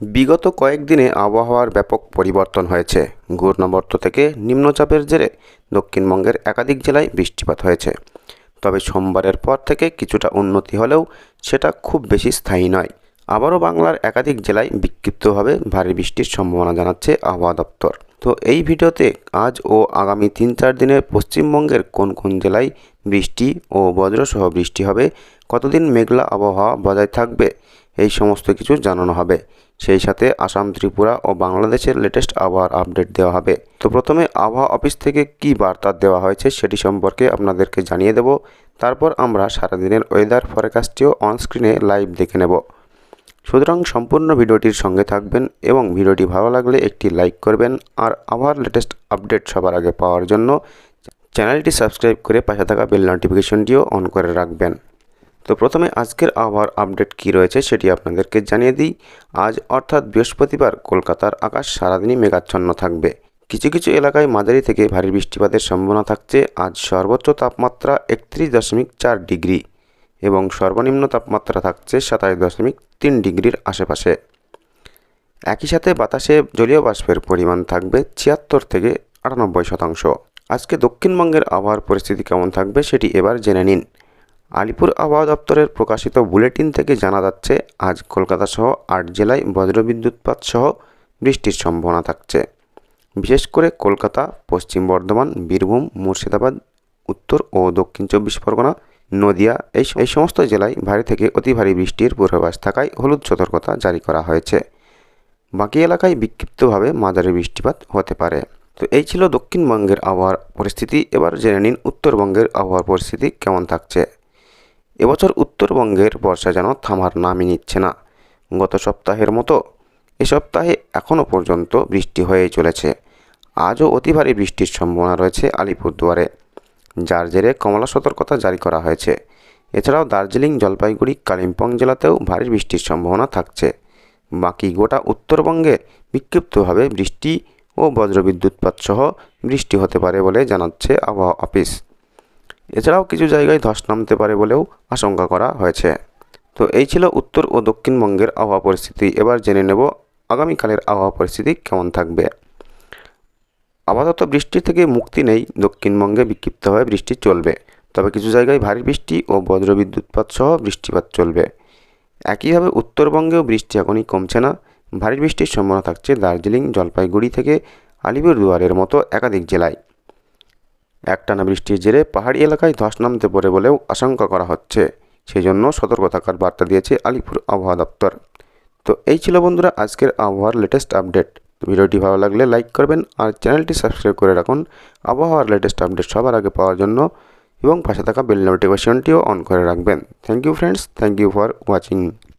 বিগত কয়েকদিনে আবহাওয়ার ব্যাপক পরিবর্তন হয়েছে। ঘূর্ণাবর্ত থেকে নিম্নচাপের জেরে দক্ষিণবঙ্গের একাধিক জেলায় বৃষ্টিপাত হয়েছে। তবে সোমবারের পর থেকে কিছুটা উন্নতি হলেও সেটা খুব বেশি স্থায়ী নয়। আবারও বাংলার একাধিক জেলায় বিক্ষিপ্তভাবে ভারী বৃষ্টির সম্ভাবনা জানাচ্ছে আবহাওয়া দপ্তর। তো এই ভিডিওতে আজ ও আগামী তিন চার দিনের পশ্চিমবঙ্গের কোন কোন জেলায় বৃষ্টি ও বজ্রসহ বৃষ্টি হবে, কতদিন মেঘলা আবহাওয়া বজায় থাকবে এই সমস্ত কিছু জানানো হবে। সেই সাথে আসাম, ত্রিপুরা ও বাংলাদেশের লেটেস্ট আবহাওয়ার আপডেট দেওয়া হবে। তো প্রথমে আবহাওয়া অফিস থেকে কি বার্তা দেওয়া হয়েছে সেটি সম্পর্কে আপনাদেরকে জানিয়ে দেব। তারপর আমরা সারাদিনের ওয়েদার ফরকাস্টটিও অনস্ক্রিনে লাইভ দেখে নেব। সুতরাং সম্পূর্ণ ভিডিওটির সঙ্গে থাকবেন এবং ভিডিওটি ভালো লাগলে একটি লাইক করবেন আর আবার লেটেস্ট আপডেট সবার আগে পাওয়ার জন্য চ্যানেলটি সাবস্ক্রাইব করে পাশে থাকা বেল নোটিফিকেশনটিও অন করে রাখবেন। তো প্রথমে আজকের আবহাওয়ার আপডেট কী রয়েছে সেটি আপনাদেরকে জানিয়ে দিই। আজ অর্থাৎ বৃহস্পতিবার কলকাতার আকাশ সারাদিনই মেঘাচ্ছন্ন থাকবে। কিছু কিছু এলাকায় মাঝারি থেকে ভারী বৃষ্টিপাতের সম্ভাবনা থাকছে। আজ সর্বোচ্চ তাপমাত্রা একত্রিশ দশমিক চার ডিগ্রি এবং সর্বনিম্ন তাপমাত্রা থাকছে সাতাশ দশমিক তিন ডিগ্রির আশেপাশে। একই সাথে বাতাসে জলীয় বাষ্পের পরিমাণ থাকবে ছিয়াত্তর থেকে আটানব্বই শতাংশ। আজকে দক্ষিণবঙ্গের আবহাওয়ার পরিস্থিতি কেমন থাকবে সেটি এবার জেনে নিন। আলিপুর আবহাওয়া দপ্তরের প্রকাশিত বুলেটিন থেকে জানা যাচ্ছে, আজ কলকাতা সহ আট জেলায় বজ্রবিদ্যুৎপাত সহ বৃষ্টির সম্ভাবনা থাকছে। বিশেষ করে কলকাতা, পশ্চিম বর্ধমান, বীরভূম, মুর্শিদাবাদ, উত্তর ও দক্ষিণ চব্বিশ পরগনা, নদিয়া এই এই সমস্ত জেলায় ভারী থেকে অতি ভারী বৃষ্টির পূর্বাভাস থাকায় হলুদ সতর্কতা জারি করা হয়েছে। বাকি এলাকায় বিক্ষিপ্তভাবে মাঝারি বৃষ্টিপাত হতে পারে। তো এই ছিল দক্ষিণবঙ্গের আবহাওয়ার পরিস্থিতি। এবার জেনে নিন উত্তরবঙ্গের আবহাওয়ার পরিস্থিতি কেমন থাকছে। এবছর উত্তরবঙ্গের বর্ষা যেন থামার নামই নিচ্ছে না। গত সপ্তাহের মতো এ সপ্তাহে এখনও পর্যন্ত বৃষ্টি হয়েই চলেছে। আজও অতি ভারী বৃষ্টির সম্ভাবনা রয়েছে আলিপুরদুয়ারে। যার জেরে কমলা সতর্কতা জারি করা হয়েছে। এছাড়াও দার্জিলিং, জলপাইগুড়ি, কালিম্পং জেলাতেও ভারী বৃষ্টির সম্ভাবনা থাকছে। বাকি গোটা উত্তরবঙ্গে বিক্ষিপ্তভাবে বৃষ্টি ও বজ্রবিদ্যুৎপাত সহ বৃষ্টি হতে পারে বলে জানাচ্ছে আবহাওয়া অফিস। এছাড়াও কিছু জায়গায় ধস নামতে পারে বলেও আশঙ্কা করা হয়েছে। তো এই ছিল উত্তর ও দক্ষিণবঙ্গের আবহাওয়া পরিস্থিতি। এবার জেনে নেব আগামীকালের আবহাওয়া পরিস্থিতি কেমন থাকবে। আপাতত বৃষ্টি থেকে মুক্তি নেই, দক্ষিণবঙ্গে বিক্ষিপ্তভাবে বৃষ্টি চলবে। তবে কিছু জায়গায় ভারী বৃষ্টি ও বজ্রবিদ্যুৎপাত সহ বৃষ্টিপাত চলবে। একইভাবে উত্তরবঙ্গেও বৃষ্টি এখনই কমছে না। ভারী বৃষ্টির সম্ভাবনা থাকছে দার্জিলিং, জলপাইগুড়ি থেকে আলিপুরদুয়ারের মতো একাধিক জেলায়। একটানা বৃষ্টির জেরে পাহাড়ি এলাকায় ধস নামতে পারে বলেও আশঙ্কা করা হচ্ছে। সেই জন্য সতর্ক থাকার বার্তা দিয়েছে আলিপুর আবহাওয়া দপ্তর। তো এই ছিল বন্ধুরা আজকের আবহাওয়ার লেটেস্ট আপডেট ভিডিওটি ভালো লাগলে লাইক করবেন আর চ্যানেলটি সাবস্ক্রাইব করে রাখুন। আবহাওয়ার লেটেস্ট আপডেট সবার আগে পাওয়ার জন্য এবং পাশে থাকা বেল নোটিফিকেশনটিও অন করে রাখবেন। Thank you friends thank you for watching